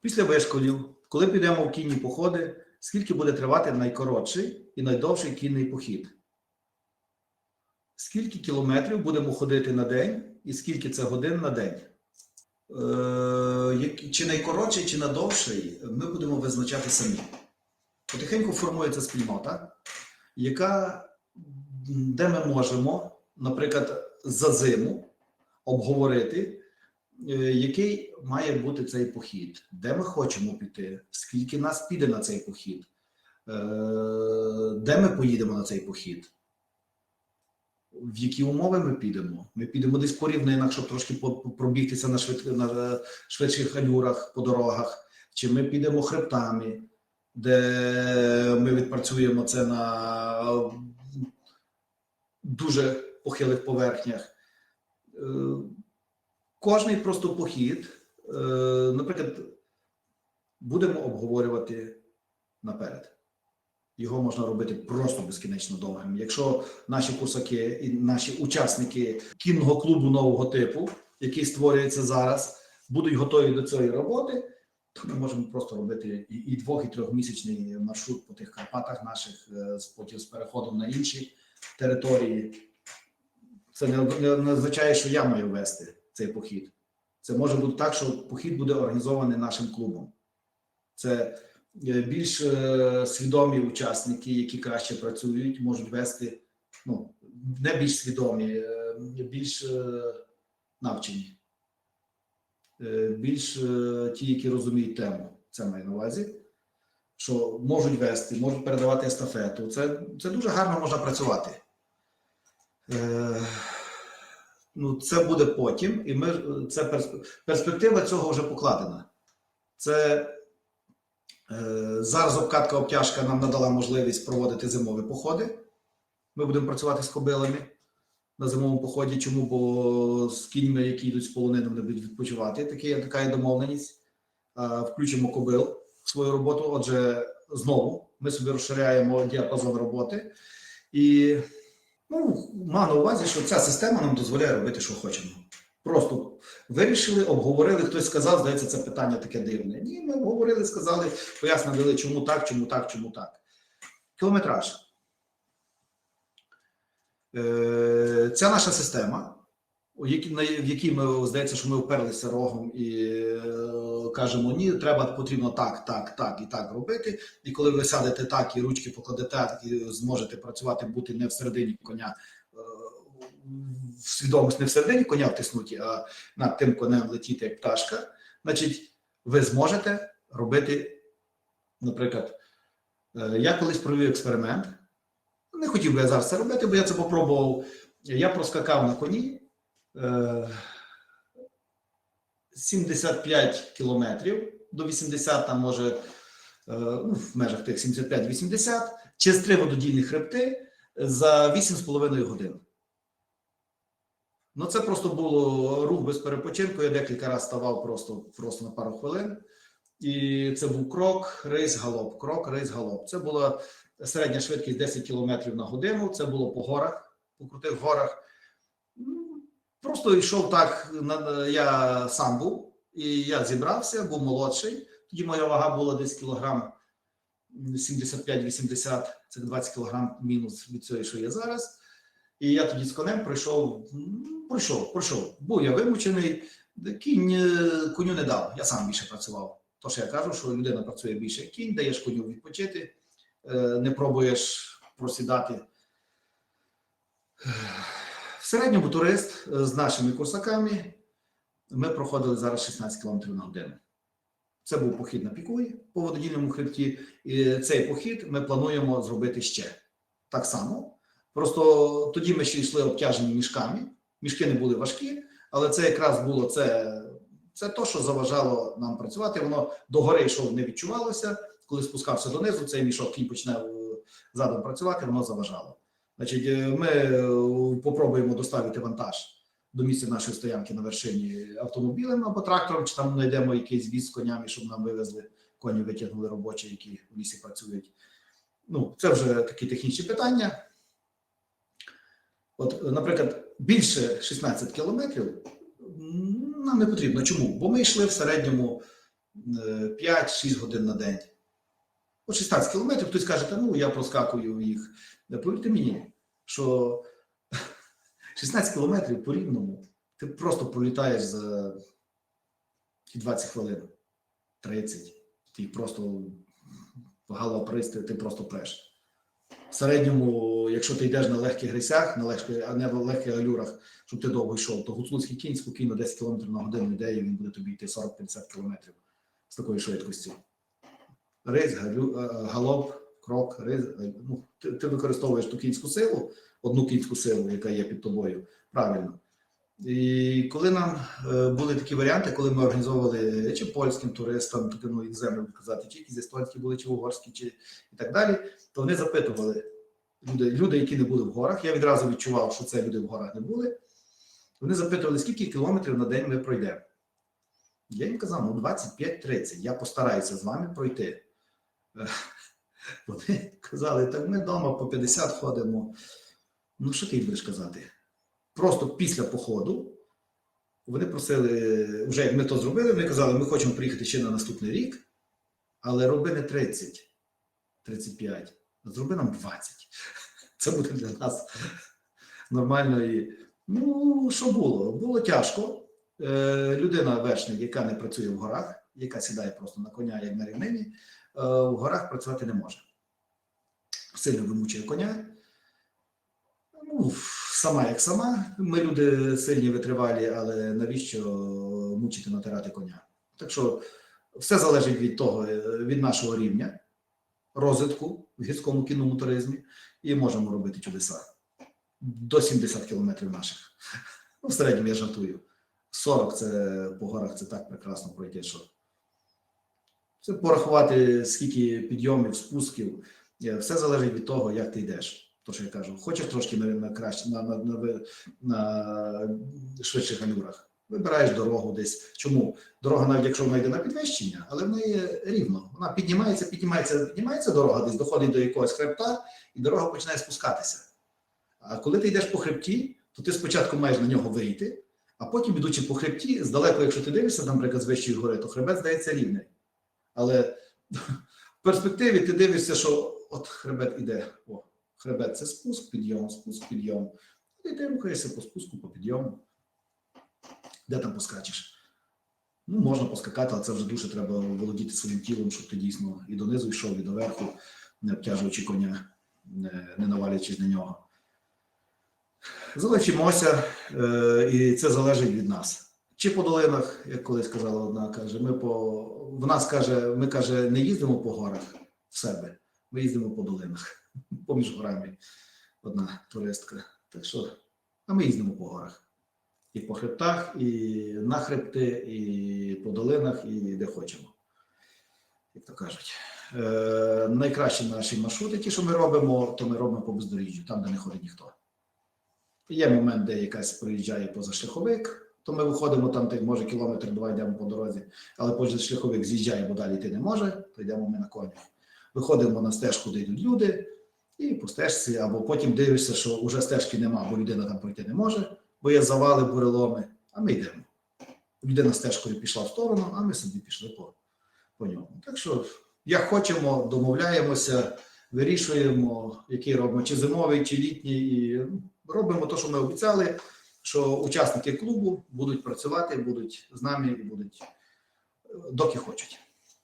Після вишколів, коли підемо в кінні походи, скільки буде тривати найкоротший і найдовший кінний похід? Скільки кілометрів будемо ходити на день і скільки це годин на день? Е, чи найкоротший, чи найдовший, ми будемо визначати самі. Потихеньку формується спільнота, яка, де ми можемо, наприклад, за зиму обговорити, який має бути цей похід, де ми хочемо піти, скільки нас піде на цей похід, е, де ми поїдемо на цей похід, в які умови ми підемо. Ми підемо десь по рівнинах, щоб трошки пробігтися на, швид, на е, швидших алюрах по дорогах, чи ми підемо хребтами, де ми відпрацюємо це на дуже похилих поверхнях. Кожний просто похід, е, наприклад, будемо обговорювати наперед. Його можна робити просто безкінечно довгим. Якщо наші курсаки і наші учасники кінного клубу нового типу, який створюється зараз, будуть готові до цієї роботи, то ми можемо просто робити і, двох, і трьохмісячний маршрут по тих Карпатах наших, е, потім з переходом на інші території. Це не означає, що я маю вести цей похід. Це може бути так, що похід буде організований нашим клубом. Це е, більш е, свідомі учасники, які краще працюють, можуть вести, ну, не більш свідомі, е, більш е, навчені, Е, більш е, ті, які розуміють тему. Це маю на увазі. Що можуть вести, можуть передавати естафету. Це, це дуже гарно можна працювати. Е, ну, це буде потім, і ми це перспектива цього вже покладена. Це е, зараз обкатка обтяжка нам надала можливість проводити зимові походи. Ми будемо працювати з кобилами на зимовому поході. Чому? Бо з кіньми, які йдуть з полонини, вони будуть відпочивати. Такі, така є домовленість. Е, включимо кобил в свою роботу. Отже, знову ми собі розширяємо діапазон роботи. І Ну, маю на увазі, що ця система нам дозволяє робити, що хочемо. Просто вирішили, обговорили, хтось сказав, здається, це питання таке дивне. Ні, ми обговорили, сказали, пояснили, чому так, чому так, чому так. Кілометраж. Е, Ця наша система, в якій ми здається, що ми вперлися рогом і е, кажемо, ні, треба потрібно так, так, так і так робити. І коли ви сядете так і ручки покладете, і зможете працювати, бути не всередині коня, е, в свідомість не всередині коня втиснуті, а над тим конем летіти як пташка, значить, ви зможете робити, наприклад, е, я колись провів експеримент. Не хотів би я зараз це робити, бо я це попробував. Я проскакав на коні 75 кілометрів до 80, там може е, ну, в межах тих 75-80, через три вододільні хребти за 8,5 годин. Ну, це просто було рух без перепочинку. Я декілька разів ставав просто, просто на пару хвилин. І це був крок, рейс, галоп, крок, рейс, галоп. Це була середня швидкість 10 км на годину. Це було по горах, по крутих горах. Просто йшов так. Я сам був, і я зібрався, був молодший. Тоді моя вага була десь кілограм 75-80, це 20 кілограм мінус від цього, що є зараз. І я тоді з конем пройшов, пройшов, пройшов. Був я вимучений, кінь е, коню не дав. Я сам більше працював. Тож я кажу, що людина працює більше як кінь, даєш коню відпочити, е, не пробуєш просідати. Середньому турист е, з нашими курсаками ми проходили зараз 16 км на годину. Це був похід на Пікуї по вододільному хребті. І цей похід ми плануємо зробити ще так само. Просто тоді ми ще йшли обтяжені мішками. Мішки не були важкі, але це якраз було це, це то, що заважало нам працювати. Воно догори йшов, не відчувалося. Коли спускався донизу, цей мішок кінь почне задом працювати, воно заважало. Значить, е, ми е, попробуємо доставити вантаж до місця нашої стоянки на вершині автомобілем або трактором, чи там знайдемо якийсь віз з конями, щоб нам вивезли коні, витягнули робочі, які в лісі працюють. Ну, це вже такі технічні питання. От, наприклад, більше 16 кілометрів нам не потрібно. Чому? Бо ми йшли в середньому 5-6 годин на день. От 16 кілометрів, хтось каже, ну я проскакую їх. Е, Повірте мені, що 16 кілометрів по рівному ти просто пролітаєш за 20 хвилин, 30. Ти просто галопристи, ти просто преш. В середньому, якщо ти йдеш на легких грисях, на легких, а не в легких галюрах, щоб ти довго йшов, то гуцульський кінь спокійно 10 км на годину йде, і він буде тобі йти 40-50 км з такою швидкістю. Галю, е, галоп, крок, е, Ну, ти, ти використовуєш ту кінську силу, одну кінську силу, яка є під тобою, правильно. І коли нам е, були такі варіанти, коли ми організовували чи польським туристам, таки, ну, іноземним казати, чи якісь естонські були, чи угорські, чи і так далі, то вони запитували люди, люди, які не були в горах. Я відразу відчував, що це люди в горах не були. Вони запитували, скільки кілометрів на день ми пройдемо. Я їм казав, ну 25-30, я постараюся з вами пройти. Вони казали, так ми вдома по 50 ходимо. Ну, що ти їм будеш казати? Просто після походу вони просили, вже як ми то зробили, вони казали, ми хочемо приїхати ще на наступний рік, але роби не 30, 35, а зроби нам 20. Це буде для нас нормально. І... Ну, що було? Було тяжко. Е, людина вершник, яка не працює в горах, яка сідає просто на коня, як на рівнині, в горах працювати не може. Сильно вимучує коня. Ну, сама як сама. Ми люди сильні витривалі, але навіщо мучити натирати коня? Так що все залежить від того, е, від нашого рівня розвитку в гірському кінному туризмі, і можемо робити чудеса. До 70 кілометрів наших. Ну, в середньому я жартую. 40 це по горах це так прекрасно пройти, що це порахувати, скільки підйомів, спусків. Е, Все залежить від того, як ти йдеш. То, що я кажу, хочеш трошки на, на, краще, на, на, на, на швидших галюрах. Вибираєш дорогу десь. Чому? Дорога, навіть якщо вона йде на підвищення, але в неї рівно. Вона піднімається, піднімається, піднімається дорога, десь доходить до якогось хребта, і дорога починає спускатися. А коли ти йдеш по хребті, то ти спочатку маєш на нього вийти, а потім, ідучи по хребті, здалеку, якщо ти дивишся, наприклад, з вищої гори, то хребет здається рівний. Але в перспективі ти дивишся, що от хребет іде. О, хребет це спуск, підйом, спуск, підйом. І ти рухаєшся по спуску, по підйому. Де там поскачеш? Ну, можна поскакати, але це вже дуже треба володіти своїм тілом, щоб ти дійсно і донизу йшов, і доверху, не обтяжуючи коня, не, навалюючись на нього. Залишимося, е, і це залежить від нас. Чи по долинах, як колись казала одна, каже, ми по в нас каже, ми каже, не їздимо по горах в себе, ми їздимо по долинах, поміж горами. Одна туристка. Так що, а ми їздимо по горах. І по хребтах, і на хребти, і по долинах, і де хочемо. Як то кажуть. Е, найкращі наші маршрути, ті, що ми робимо, то ми робимо по бездоріжжю, там, де не ходить ніхто. Є момент, де якась проїжджає позашляховик, то ми виходимо там, де може кілометр два йдемо по дорозі, але позашляховик з'їжджає, бо далі йти не може, то йдемо ми на конях. Виходимо на стежку, де йдуть люди, і по стежці, або потім дивишся, що вже стежки нема, бо людина там пройти не може, бо є завали, буреломи, а ми йдемо. Людина стежкою пішла в сторону, а ми собі пішли по, по ньому. Так що, як хочемо, домовляємося, вирішуємо, який робимо, чи зимовий, чи літній, і ну, робимо те, що ми обіцяли, що учасники клубу будуть працювати, будуть з нами будуть е, доки хочуть.